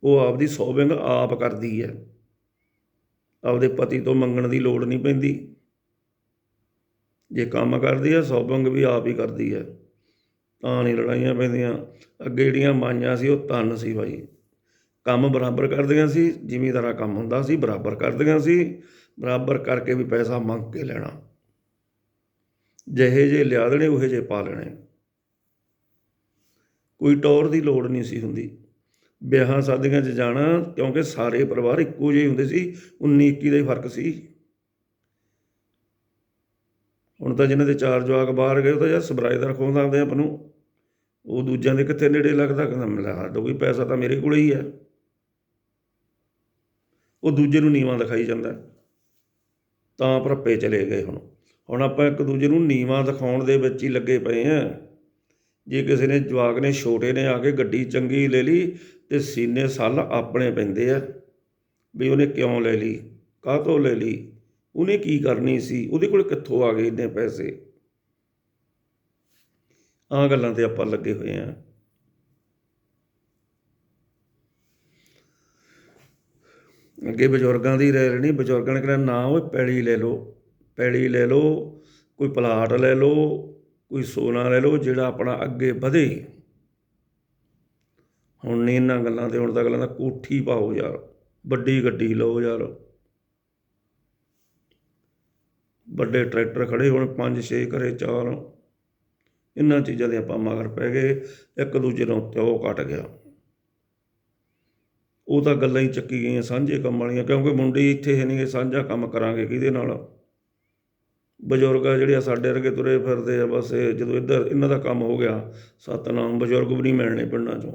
ਉਹ ਆਪਦੀ ਸੋਵਿੰਗ ਆਪ ਕਰਦੀ ਹੈ ਆਪਦੇ ਪਤੀ ਤੋਂ ਮੰਗਣ ਦੀ ਲੋੜ ਨਹੀਂ ਪੈਂਦੀ। ਜੇ ਕੰਮ ਕਰਦੀ ਹੈ ਸੌਬੰਗ ਵੀ ਆਪ ਹੀ ਕਰਦੀ ਹੈ ਤਾਂ ਨਹੀਂ ਲੜਾਈਆਂ ਪੈਂਦੀਆਂ। ਅੱਗੇ ਜਿਹੜੀਆਂ ਮਾਈਆਂ ਸੀ, ਉਹ ਤਨ ਸੀ ਬਾਈ। ਕੰਮ ਬਰਾਬਰ ਕਰਦੀਆਂ ਸੀ, ਜ਼ਿਮੀਂਦਾਰਾ ਕੰਮ ਹੁੰਦਾ ਸੀ, ਬਰਾਬਰ ਕਰਦੀਆਂ ਸੀ। ਬਰਾਬਰ ਕਰਕੇ ਵੀ ਪੈਸਾ ਮੰਗ ਕੇ ਲੈਣਾ। ਜਿਹੇ ਜੇ ਲਿਆ ਦੇਣੇ, ਉਹੇ ਜੇ ਪਾ ਲੈਣੇ। ਕੋਈ ਟੌਰ ਦੀ ਲੋੜ ਨਹੀਂ ਸੀ ਹੁੰਦੀ। ਵਿਆਹਾਂ ਸ਼ਾਦੀਆਂ 'ਚ ਜਾਣਾ, ਕਿਉਂਕਿ ਸਾਰੇ ਪਰਿਵਾਰ ਇੱਕੋ ਜਿਹੇ ਹੁੰਦੇ ਸੀ 19 21 ਦਾ ਹੀ ਫ਼ਰਕ ਸੀ। ਹੁਣ ਤਾਂ ਜਿਨ੍ਹਾਂ ਦੇ ਚਾਰ ਜਵਾਕ ਬਾਹਰ ਗਏ, ਉਹ ਤਾਂ ਯਾਰ ਸਬਰਾਈ ਦਾ ਰਖਾਉਂਦਾ ਆਉਂਦੇ ਆਪ ਨੂੰ। ਉਹ ਦੂਜਿਆਂ ਦੇ ਕਿੱਥੇ ਨੇੜੇ ਲੱਗਦਾ, ਕਹਿੰਦਾ ਮਿਲਾ ਸਾਡਾ ਕੋਈ ਪੈਸਾ ਤਾਂ ਮੇਰੇ ਕੋਲ ਹੀ ਹੈ ਉਹ ਦੂਜੇ ਨੂੰ ਨੀਵਾਂ ਦਿਖਾਈ ਜਾਂਦਾ। ਤਾਂ ਭਰੱਪੇ ਚਲੇ ਗਏ ਹੁਣ। ਹੁਣ ਆਪਾਂ ਇੱਕ ਦੂਜੇ ਨੂੰ ਨੀਵਾਂ ਦਿਖਾਉਣ ਦੇ ਵਿੱਚ ਹੀ ਲੱਗੇ ਪਏ ਆ। ਜੇ ਕਿਸੇ ਨੇ, ਜਵਾਕ ਨੇ, ਛੋਟੇ ਨੇ ਆ ਕੇ ਗੱਡੀ ਚੰਗੀ ਲੈ ਲਈ ਤੇ ਸੀਨੇ ਸੱਲ ਆਪਣੇ ਪੈਂਦੇ ਆ। ਵੀ ਉਹਨੇ ਕਿਉਂ ਲੈ ਲਈ ਕਾਹ ਤੋਂ ਲੈ ਲਈ? ਉਹਨੇ ਕੀ ਕਰਨੀ ਸੀ? ਉਹਦੇ ਕੋਲ ਕਿੱਥੋਂ ਆ ਗਏ ਇੰਨੇ ਪੈਸੇ? ਆਹ ਗੱਲਾਂ ਤੇ ਆਪਾਂ ਲੱਗੇ ਹੋਏ ਆ। ਅੱਗੇ ਬਜ਼ੁਰਗਾਂ ਦੀ ਰਹਿ ਲੈਣੀ, ਬਜ਼ੁਰਗਾਂ ਨੇ ਕਹਿਣਾ, ਨਾ ਉਹ ਪੈਲੀ ਲੈ ਲਓ, ਪੈਲੀ ਲੈ ਲਓ, ਕੋਈ ਪਲਾਟ ਲੈ ਲਓ, ਕੋਈ ਸੋਨਾ ਲੈ ਲਓ, ਜਿਹੜਾ ਆਪਣਾ ਅੱਗੇ ਵਧੇ। ਹੁਣ ਨਹੀਂ ਇਹਨਾਂ ਗੱਲਾਂ ਤੇ, ਹੁਣ ਤਾਂ ਗੱਲਾਂ ਦਾ ਕੋਠੀ ਪਾਓ ਯਾਰ, ਵੱਡੀ ਗੱਡੀ ਲਓ ਯਾਰ। ਵੱਡੇ ਟਰੈਕਟਰ ਖੜੇ ਹੁਣ, ਪੰਜ ਛੇ ਘਰੇ ਚਾਰ ਇਹਨਾਂ ਚੀਜ਼ਾਂ ਦੇ ਆਪਾਂ ਮਗਰ ਪੈ ਗਏ, ਇੱਕ ਦੂਜੇ ਨੂੰ ਤਿਉ ਕੱਟ ਗਿਆ। ਉਹ ਤਾਂ ਗੱਲਾਂ ਹੀ ਚੱਕੀ ਗਈਆਂ, ਸਾਂਝੇ ਕੰਮ ਵਾਲੀਆਂ, ਕਿਉਂਕਿ ਮੁੰਡੇ ਇੱਥੇ ਹੈ ਨਹੀਂਗੇ ਸਾਂਝਾ ਕੰਮ ਕਰਾਂਗੇ ਕਿਹਦੇ ਨਾਲ? ਬਜ਼ੁਰਗ ਆ ਜਿਹੜੇ ਆ ਸਾਡੇ ਵਰਗੇ ਤੁਰੇ ਫਿਰਦੇ ਆ, ਬਸ ਜਦੋਂ ਇੱਧਰ ਇਹਨਾਂ ਦਾ ਕੰਮ ਹੋ ਗਿਆ, ਸਤਨਾਮ ਬਜ਼ੁਰਗ ਵੀ ਨਹੀਂ ਮਿਲਣੇ ਪਿੰਡਾਂ ਚੋਂ।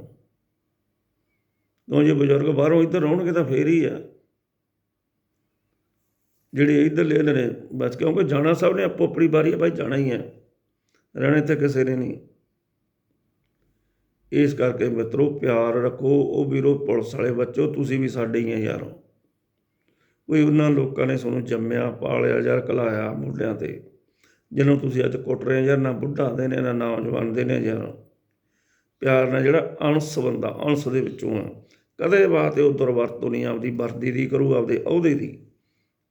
ਕਿਉਂ ਜੇ ਬਜ਼ੁਰਗ ਬਾਹਰੋਂ ਇੱਧਰ ਆਉਣਗੇ ਤਾਂ ਫੇਰ ਹੀ ਆ। ਜਿਹੜੇ ਇੱਧਰ ਲੈ ਨੇ, ਬਸ ਕਿਉਂਕਿ ਜਾਣਾ ਸਾਹਿਬ ਨੇ, ਆਪੋ ਆਪਣੀ ਵਾਰੀ ਆ, ਭਾਈ ਜਾਣਾ ਹੀ ਹੈ ਰਹਿਣੇ ਤੇ ਕਿਸੇ ਨੇ ਨਹੀਂ। ਇਸ ਕਰਕੇ ਮਿੱਤਰੋ, ਪਿਆਰ ਰੱਖੋ। ਉਹ ਵੀਰੋ, ਪੁਲਿਸ ਵਾਲੇ ਬੱਚੋ, ਤੁਸੀਂ ਵੀ ਸਾਡੇ ਹੀ ਆ ਯਾਰੋ। ਕੋਈ ਉਹਨਾਂ ਲੋਕਾਂ ਨੇ ਤੁਹਾਨੂੰ ਜੰਮਿਆ, ਪਾਲਿਆ ਯਾਰ ਕਲਾਇਆ ਮੁੰਡਿਆਂ ਤੇ, ਜਿਹਨੂੰ ਤੁਸੀਂ ਅੱਜ ਕੁੱਟ ਰਹੇ ਹੋ ਯਾਰ ਨਾ ਬੁੱਢਾ ਦੇ ਨੇ, ਨਾ ਨੌਜਵਾਨ ਦੇ ਨੇ ਯਾਰ। ਪਿਆਰ ਨਾਲ ਜਿਹੜਾ ਅਣਸ ਬੰਦਾ, ਅਣਸ ਦੇ ਵਿੱਚੋਂ ਆ। ਕਦੇ ਬਾਤ ਉਹ ਦੁਰਵਰਤੋਂ ਨਹੀਂ, ਆਪਦੀ ਵਰਦੀ ਦੀ ਕਰੂ, ਆਪਦੇ ਅਹੁਦੇ ਦੀ।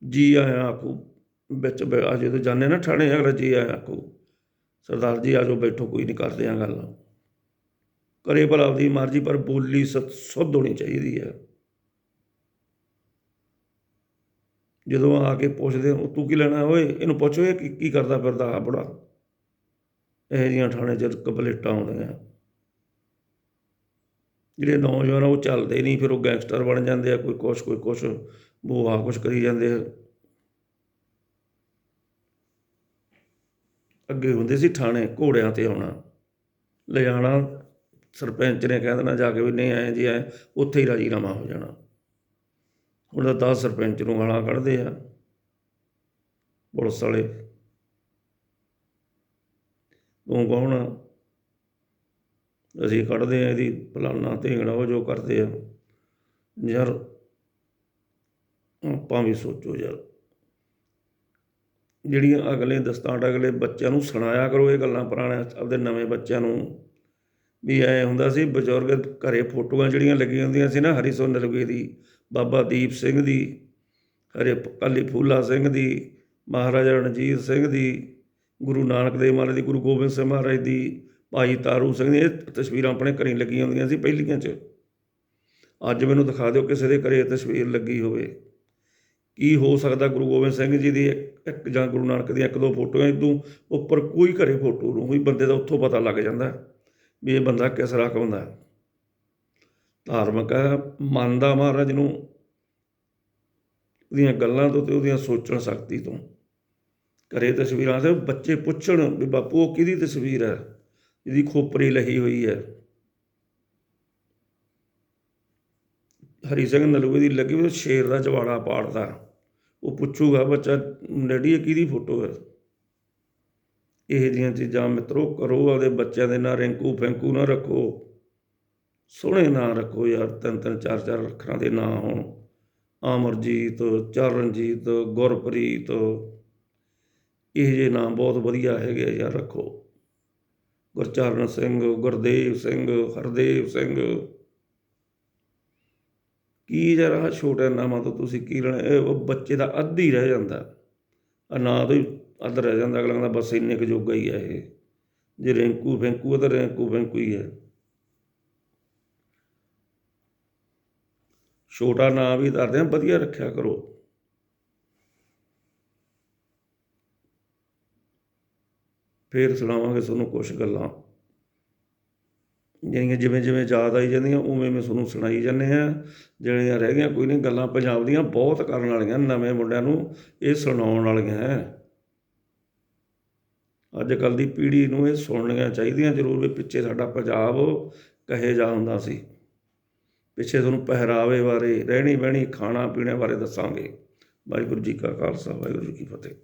ਜੀ ਆਇਆ ਆਖੂ, ਵਿੱਚ ਬ- ਆ ਜਦੋਂ ਜਾਂਦੇ ਨਾ ਠਾਣੇ ਅਗਲਾ ਜੀ ਆਇਆ ਆਖੂ। ਸਰਦਾਰ ਜੀ ਆਜੋ ਬੈਠੋ, ਕੋਈ ਨਹੀਂ ਕਰਦੇ ਆ ਗੱਲ। ਕਰੇ ਭਲਾ ਆਪਦੀ ਮਰਜ਼ੀ, ਪਰ ਬੋਲੀ ਸਤ ਸੁੱਧ ਹੋਣੀ ਚਾਹੀਦੀ ਹੈ ਜਦੋਂ ਆ ਕੇ ਪੁੱਛਦੇ ਉਹ ਤੂੰ ਕੀ ਲੈਣਾ ਓਏ? ਇਹਨੂੰ ਪੁੱਛੋ, ਇਹ ਕੀ ਕਰਦਾ ਫਿਰਦਾ ਆ ਬੁੜਾ? ਇਹ ਜੀਆਂ ਥਾਣੇ ਚ ਕੰਪਲੇਟਾਂ ਆਉਂਦੀਆਂ। ਜਿਹੜੇ ਨੌਜਵਾਨ ਉਹ ਚੱਲਦੇ ਨਹੀਂ ਫਿਰ ਉਹ ਗੈਂਗਸਟਰ ਬਣ ਜਾਂਦੇ ਆ, ਕੋਈ ਕੁਛ ਕੋਈ ਕੁਛ ਉਹ ਆ ਕੁਛ ਕਰੀ ਜਾਂਦੇ ਆ। ਅੱਗੇ ਹੁੰਦੇ ਸੀ ਥਾਣੇ, ਘੋੜਿਆਂ ਤੇ ਆਉਣਾ। ਲੈ ਸਰਪੰਚ ਨੇ ਕਹਿ ਦੇਣਾ ਜਾ ਕੇ ਵੀ ਨਹੀਂ ਆਏ ਜੀ ਆਏ, ਉੱਥੇ ਹੀ ਰਾਜੀਨਾਮਾ ਹੋ ਜਾਣਾ। ਹੁਣ ਤਾਂ 10 ਸਰਪੰਚ ਨੂੰ ਗਾਲਾਂ ਕੱਢਦੇ ਆ, ਪੁਲਿਸ ਵਾਲੇ। ਤੂੰ ਕੌਣ ਆ? ਅਸੀਂ ਕੱਢਦੇ ਆ ਇਹਦੀ, ਫਲਾਨਾ ਢੀਂਗੜਾ ਉਹ ਜੋ ਕਰਦੇ ਆ। ਯਾਰ, ਆਪਾਂ ਵੀ ਸੋਚੋ ਯਾਰ। ਜਿਹੜੀਆਂ ਅਗਲੇ ਦਸਤਾਂ ਅਗਲੇ ਬੱਚਿਆਂ ਨੂੰ ਸੁਣਾਇਆ ਕਰੋ ਇਹ ਗੱਲਾਂ ਪੁਰਾਣੇ ਆਪਦੇ ਨਵੇਂ ਬੱਚਿਆਂ ਨੂੰ। ਵੀ ਐ ਹੁੰਦਾ ਸੀ, ਬਜ਼ੁਰਗ ਘਰੇ ਫੋਟੋਆਂ ਜਿਹੜੀਆਂ ਲੱਗੀਆਂ ਹੁੰਦੀਆਂ ਸੀ ਨਾ ਹਰੀ ਸੋ ਨਲਵੇ ਦੀ, ਬਾਬਾ ਦੀਪ ਸਿੰਘ ਦੀ ਹਰੇ ਕਾਲੀ ਫੂਲਾ ਸਿੰਘ ਦੀ, ਮਹਾਰਾਜਾ ਰਣਜੀਤ ਸਿੰਘ ਦੀ, ਗੁਰੂ ਨਾਨਕ ਦੇਵ ਮਹਾਰਾਜ ਦੀ, ਗੁਰੂ ਗੋਬਿੰਦ ਸਿੰਘ ਮਹਾਰਾਜ ਦੀ, ਭਾਈ ਤਾਰੂ ਸਿੰਘ ਦੀ, ਇਹ ਤਸਵੀਰਾਂ ਆਪਣੇ ਘਰੇ ਲੱਗੀਆਂ ਹੁੰਦੀਆਂ ਸੀ ਪਹਿਲੀਆਂ 'ਚ। ਅੱਜ ਮੈਨੂੰ ਦਿਖਾ ਦਿਓ ਕਿਸੇ ਦੇ ਘਰੇ ਇਹ ਤਸਵੀਰ ਲੱਗੀ ਹੋਵੇ। ਕੀ ਹੋ ਸਕਦਾ ਗੁਰੂ ਗੋਬਿੰਦ ਸਿੰਘ ਜੀ ਦੀ ਇੱਕ ਇੱਕ ਜਾਂ ਗੁਰੂ ਨਾਨਕ ਦੀਆਂ ਇੱਕ ਦੋ ਫੋਟੋਆਂ ਇਦੋਂ ਉੱਪਰ ਕੋਈ ਘਰੇ ਫੋਟੋ ਨੂੰ ਵੀ ਬੰਦੇ ਦਾ ਉੱਥੋਂ ਪਤਾ ਲੱਗ ਜਾਂਦਾ ਵੀ ਇਹ ਬੰਦਾ ਕਿਸ ਰਕਮ ਦਾ ਧਾਰਮਿਕ ਹੈ ਮੰਨਦਾ ਮਹਾਰਾਜ ਨੂੰ ਉਹਦੀਆਂ ਗੱਲਾਂ ਤੋਂ ਤੇ ਉਹਦੀਆਂ ਸੋਚਣ ਸ਼ਕਤੀ ਤੋਂ। ਘਰੇ ਤਸਵੀਰਾਂ ਤੇ ਬੱਚੇ ਪੁੱਛਣ ਵੀ ਬਾਪੂ ਉਹ ਕਿਹਦੀ ਤਸਵੀਰ ਹੈ? ਇਹਦੀ ਖੋਪਰੀ ਲਹੀ ਹੋਈ ਹੈ। ਹਰੀ ਸਿੰਘ ਨਲੂਏ ਦੀ ਲੱਗੀ ਉਹ ਸ਼ੇਰ ਦਾ ਜਵਾੜਾ ਪਾੜਦਾ। ਉਹ ਪੁੱਛੂਗਾ, ਬੱਚਾ ਡੈਡੀ, ਇਹ ਕਿਹਦੀ ਫੋਟੋ ਹੈ? ਇਹ ਜਿਹੀਆਂ ਚੀਜ਼ਾਂ ਮਿੱਤਰੋ, ਕਰੋ ਆਪਦੇ ਬੱਚਿਆਂ ਦੇ ਨਾਂ, ਰਿੰਕੂ ਫੈਂਕੂ ਨਾ ਰੱਖੋ। ਸੋਹਣੇ ਨਾਂ ਰੱਖੋ ਯਾਰ, ਤਿੰਨ ਤਿੰਨ, ਚਾਰ ਚਾਰ ਅੱਖਰਾਂ ਦੇ ਨਾਂ ਹੋਣ। ਅਮਰਜੀਤ, ਚਰਨਜੀਤ, ਗੁਰਪ੍ਰੀਤ। ਇਹ ਜੇ ਨਾਂ ਬਹੁਤ ਵਧੀਆ ਹੈਗੇ ਆ ਯਾਰ, ਰੱਖੋ। ਗੁਰਚਰਨ ਸਿੰਘ, ਗੁਰਦੇਵ ਸਿੰਘ, ਹਰਦੇਵ ਸਿੰਘ। ਕੀ ਯਾਰ ਛੋਟੇ ਨਾਮਾਂ ਤੋਂ ਤੁਸੀਂ ਕੀ ਲੈਣਾ? ਬੱਚੇ ਦਾ ਅੱਧ ਹੀ ਰਹਿ ਜਾਂਦਾ। ਆ ਨਾਂ ਤੋਂ ਹੀ ਅੱਧ ਰਹਿ ਜਾਂਦਾ। ਅਗਲਾ ਕਹਿੰਦਾ ਬਸ ਇੰਨੇ ਕੁ ਜੋਗਾ ਹੀ ਹੈ ਇਹ। ਜੇ ਰਿੰਕੂ ਫੈਂਕੂ ਆ ਤਾਂ ਰਿੰਕੂ ਫੈਂਕੂ ਹੀ ਹੈ ਛੋਟਾ ਨਾਂ ਵੀ ਦੱਸਦੇ ਆ ਵਧੀਆ ਰੱਖਿਆ ਕਰੋ। ਫੇਰ ਸੁਣਾਵਾਂਗੇ ਤੁਹਾਨੂੰ ਕੁਝ ਗੱਲਾਂ। ਜਿਹੜੀਆਂ ਜਿਵੇਂ ਜਿਵੇਂ ਯਾਦ ਆਈ ਜਾਂਦੀਆਂ, ਉਵੇਂ ਮੈਂ ਤੁਹਾਨੂੰ ਸੁਣਾਈ ਜਾਂਦੇ ਹਾਂ। ਜਿਹੜੀਆਂ ਰਹਿ ਗਈਆਂ, ਕੋਈ ਨਹੀਂ, ਗੱਲਾਂ ਪੰਜਾਬ ਦੀਆਂ ਬਹੁਤ ਕਰਨ ਵਾਲੀਆਂ ਨਵੇਂ ਮੁੰਡਿਆਂ ਨੂੰ, ਇਹ ਸੁਣਾਉਣ ਵਾਲੀਆਂ ਹੈ। ਅੱਜ ਕੱਲ ਦੀ ਪੀੜ੍ਹੀ ਨੂੰ ਇਹ ਸੁਣਨੀਆਂ ਚਾਹੀਦੀਆਂ, ਜ਼ਰੂਰ ਵੀ ਪਿੱਛੇ ਸਾਡਾ ਪੰਜਾਬ ਕਹੇ ਜਾ ਹੁੰਦਾ ਸੀ। ਪਿੱਛੇ ਤੁਹਾਨੂੰ ਪਹਿਰਾਵੇ ਬਾਰੇ ਰਹਿਣੀ ਬਹਿਣੀ ਖਾਣਾ ਪੀਣੇ ਬਾਰੇ ਦੱਸਾਂਗੇ। ਵਾਹਿਗੁਰੂ ਜੀ ਕਾ ਖਾਲਸਾ, ਵਾਹਿਗੁਰੂ ਜੀ ਕੀ ਫਤਿਹ।